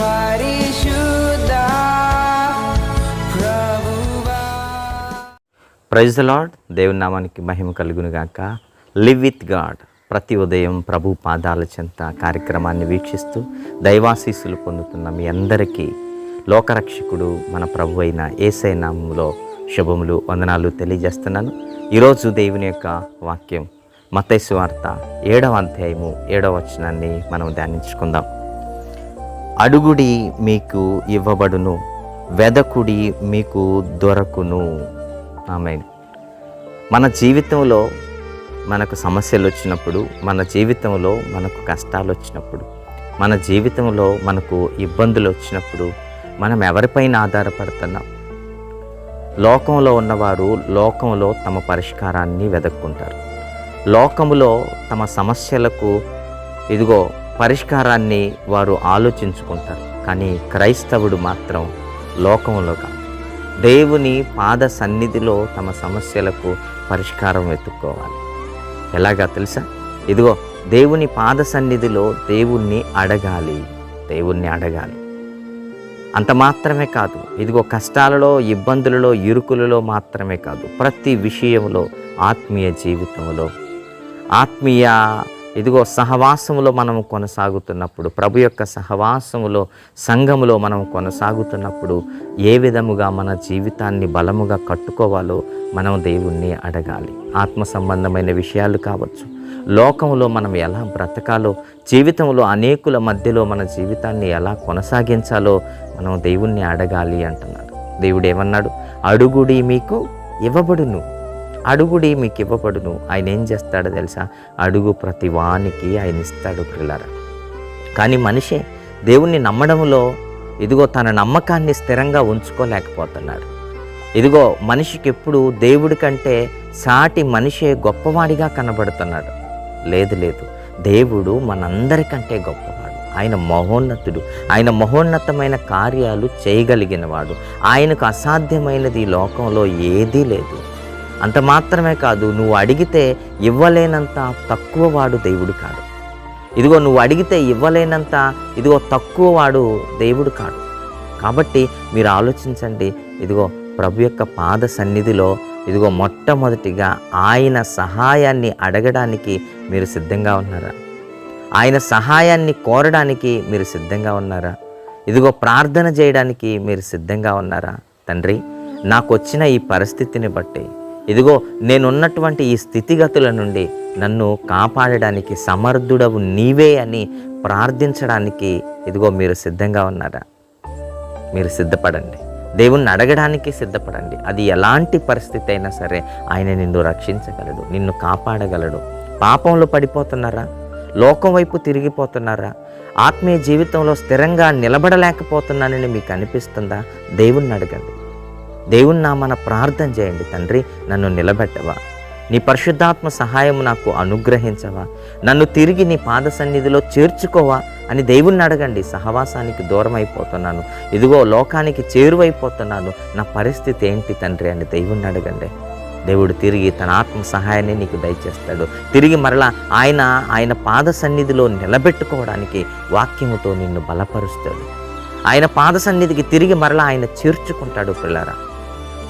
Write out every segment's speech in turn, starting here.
పరిశుద్ధ ప్రభువా. Praise the lord దేవుని నామానికి మహిమ కలుగును గాక లివ్ విత్ గాడ్ ప్రతి ఉదయం ప్రభు పాదాల చెంత కార్యక్రమాన్ని వీక్షిస్తూ దైవాశీస్సులు పొందుతున్న మీ అందరికీ లోకరక్షకుడు మన ప్రభు అయిన ఏసై నామంలో శుభములు వందనాలు తెలియజేస్తున్నాను. ఈరోజు దేవుని యొక్క వాక్యం మతైసు వార్త ఏడవ అధ్యాయము ఏడవ వచనాన్ని మనం ధ్యానించుకుందాం. అడుగుడి మీకు ఇవ్వబడును వెదకుడి మీకు దొరకును. ఆమె మన జీవితంలో మనకు సమస్యలు వచ్చినప్పుడు మన జీవితంలో మనకు కష్టాలు వచ్చినప్పుడు మన జీవితంలో మనకు ఇబ్బందులు వచ్చినప్పుడు మనం ఎవరిపైన ఆధారపడుతున్నాం? లోకంలో ఉన్నవారు లోకంలో తమ పరిష్కారాన్ని వెతుక్కుంటారు లోకములో తమ సమస్యలకు ఇదిగో పరిష్కారాన్ని వారు ఆలోచించుకుంటారు. కానీ క్రైస్తవుడు మాత్రం లోకంలో కాదు. దేవుని పాద సన్నిధిలో తమ సమస్యలకు పరిష్కారం వెతుక్కోవాలి. ఎలాగా తెలుసా? ఇదిగో దేవుని పాద సన్నిధిలో దేవుణ్ణి అడగాలి. దేవుణ్ణి అడగాలి. అంత మాత్రమే కాదు. ఇదిగో కష్టాలలో ఇబ్బందులలో ఇరుకులలో మాత్రమే కాదు. ప్రతి విషయంలో ఆత్మీయ జీవితంలో ఆత్మీయ ఇదిగో సహవాసములో మనం కొనసాగుతున్నప్పుడు ప్రభు యొక్క సహవాసములో సంఘములో మనం కొనసాగుతున్నప్పుడు ఏ విధముగా మన జీవితాన్ని బలముగా కట్టుకోవాలో మనం దేవుణ్ణి అడగాలి. ఆత్మ సంబంధమైన విషయాలు కావచ్చు లోకంలో మనం ఎలా బ్రతకాలో జీవితంలో అనేకుల మధ్యలో మన జీవితాన్ని ఎలా కొనసాగించాలో మనం దేవుణ్ణి అడగాలి అంటున్నాడు. దేవుడు ఏమన్నాడు అడుగుడి మీకు ఇవ్వబడును. అడుగుడి మీకు ఇవ్వబడును. ఆయన ఏం చేస్తాడో తెలుసా? అడుగు ప్రతి వానికి ఆయన ఇస్తాడు పిల్లర. కానీ మనిషి దేవుణ్ణి నమ్మడంలో ఇదిగో తన నమ్మకాన్ని స్థిరంగా ఉంచుకోలేకపోతున్నాడు. ఇదిగో మనిషికి ఎప్పుడు దేవుడి కంటే సాటి మనిషే గొప్పవాడిగా కనబడుతున్నాడు. లేదు లేదు. దేవుడు మనందరికంటే గొప్పవాడు. ఆయన మహోన్నతుడు. ఆయన మహోన్నతమైన కార్యాలు చేయగలిగినవాడు. ఆయనకు అసాధ్యమైనది ఈ లోకంలో ఏదీ లేదు. అంత మాత్రమే కాదు నువ్వు అడిగితే ఇవ్వలేనంత తక్కువ వాడు దేవుడు కాడు. ఇదిగో నువ్వు అడిగితే ఇవ్వలేనంత ఇదిగో తక్కువ వాడు దేవుడు కాడు. కాబట్టి మీరు ఆలోచించండి. ఇదిగో ప్రభు యొక్క పాద సన్నిధిలో ఇదిగో మొట్టమొదటిగా ఆయన సహాయాన్ని అడగడానికి మీరు సిద్ధంగా ఉన్నారా? ఆయన సహాయాన్ని కోరడానికి మీరు సిద్ధంగా ఉన్నారా? ఇదిగో ప్రార్థన చేయడానికి మీరు సిద్ధంగా ఉన్నారా? తండ్రి నాకు వచ్చిన ఈ పరిస్థితిని బట్టి ఇదిగో నేనున్నటువంటి ఈ స్థితిగతుల నుండి నన్ను కాపాడడానికి సమర్థుడవు నీవే అని ప్రార్థించడానికి ఇదిగో మీరు సిద్ధంగా ఉన్నారా? మీరు సిద్ధపడండి. దేవుణ్ణి అడగడానికి సిద్ధపడండి. అది ఎలాంటి పరిస్థితి అయినా సరే ఆయన నిన్ను రక్షించగలడు నిన్ను కాపాడగలడు. పాపంలో పడిపోతున్నారా? లోకం వైపు తిరిగిపోతున్నారా? ఆత్మీయ జీవితంలో స్థిరంగా నిలబడలేకపోతున్నానని మీకు అనిపిస్తుందా? దేవుణ్ణి అడగండి. దేవుణ్ణి మన ప్రార్థన చేయండి. తండ్రి నన్ను నిలబెట్టవా? నీ పరిశుద్ధాత్మ సహాయం నాకు అనుగ్రహించవా? నన్ను తిరిగి నీ పాద సన్నిధిలో చేర్చుకోవా? అని దేవుణ్ణి అడగండి. సహవాసానికి దూరం అయిపోతున్నాను ఇదిగో లోకానికి చేరువైపోతున్నాను. నా పరిస్థితి ఏంటి తండ్రి అని దేవుణ్ణి అడగండి. దేవుడు తిరిగి తన ఆత్మ సహాయాన్ని నీకు దయచేస్తాడు. తిరిగి మరలా ఆయన ఆయన పాద సన్నిధిలో నిలబెట్టుకోవడానికి వాక్యముతో నిన్ను బలపరుస్తాడు. ఆయన పాద సన్నిధికి తిరిగి మరలా ఆయన చేర్చుకుంటాడు పిల్లరా.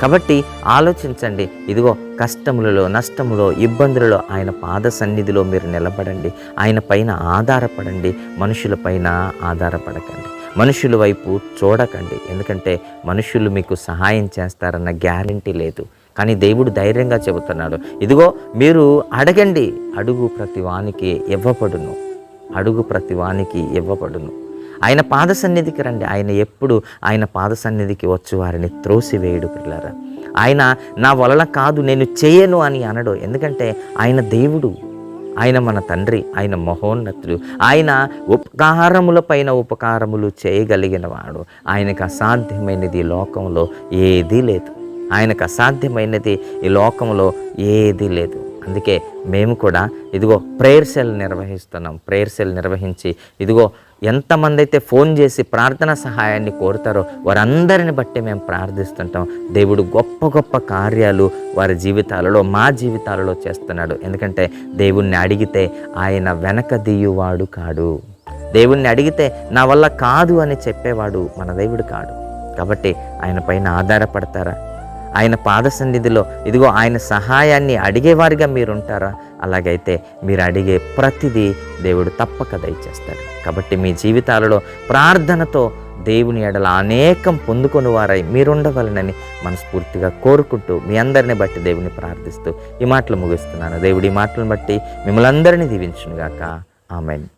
కాబట్టి ఆలోచించండి. ఇదిగో కష్టములలో నష్టములో ఇబ్బందులలో ఆయన పాద సన్నిధిలో మీరు నిలబడండి. ఆయన పైన ఆధారపడండి. మనుషుల పైన ఆధారపడకండి. మనుషుల వైపు చూడకండి. ఎందుకంటే మనుషులు మీకు సహాయం చేస్తారన్న గ్యారంటీ లేదు. కానీ దేవుడు ధైర్యంగా చెబుతున్నాడు. ఇదిగో మీరు అడగండి. అడుగు ప్రతి వానికి ఇవ్వబడును. అడుగు ప్రతి వానికి ఇవ్వబడును. ఆయన పాద సన్నిధికి రండి. ఆయన ఎప్పుడు ఆయన పాద సన్నిధికి వచ్చి వారిని త్రోసివేయుడు పిల్లరా. ఆయన నా వలన కాదు నేను చేయను అని అనడు. ఎందుకంటే ఆయన దేవుడు ఆయన మన తండ్రి ఆయన మహోన్నతుడు. ఆయన ఉపకారముల పైన ఉపకారములు చేయగలిగిన వాడు. ఆయనకు అసాధ్యమైనది ఈ లోకంలో ఏదీ లేదు. ఆయనకు అసాధ్యమైనది ఈ లోకంలో ఏదీ లేదు. అందుకే మేము కూడా ఇదిగో ప్రేయర్ సెల్ నిర్వహిస్తున్నాం. ప్రేయర్ సెల్ నిర్వహించి ఇదిగో ఎంతమంది అయితే ఫోన్ చేసి ప్రార్థన సహాయాన్ని కోరుతారో వారందరిని బట్టి మేము ప్రార్థిస్తుంటాం. దేవుడు గొప్ప గొప్ప కార్యాలు వారి జీవితాలలో మా జీవితాలలో చేస్తున్నాడు. ఎందుకంటే దేవుణ్ణి అడిగితే ఆయన వెనక దియ్యువాడు కాడు. దేవుణ్ణి అడిగితే నా వల్ల కాదు అని చెప్పేవాడు మన దేవుడు కాడు. కాబట్టి ఆయన పైన ఆధారపడతారా? ఆయన పాద సన్నిధిలో ఇదిగో ఆయన సహాయాన్ని అడిగేవారిగా మీరుంటారా? అలాగైతే మీరు అడిగే ప్రతిదీ దేవుడు తప్పక దయచేస్తాడు. కాబట్టి మీ జీవితాలలో ప్రార్థనతో దేవుని ఎడల అనేకం పొందుకొని వారై మీరుండవలనని మనస్ఫూర్తిగా కోరుకుంటూ మీ అందరిని బట్టి దేవుని ప్రార్థిస్తూ ఈ మాటలు ముగిస్తున్నాను. దేవుడి ఈ మాటలను బట్టి మిమ్మల్ని అందరినీ దీవించునుగాక. ఆమెన్.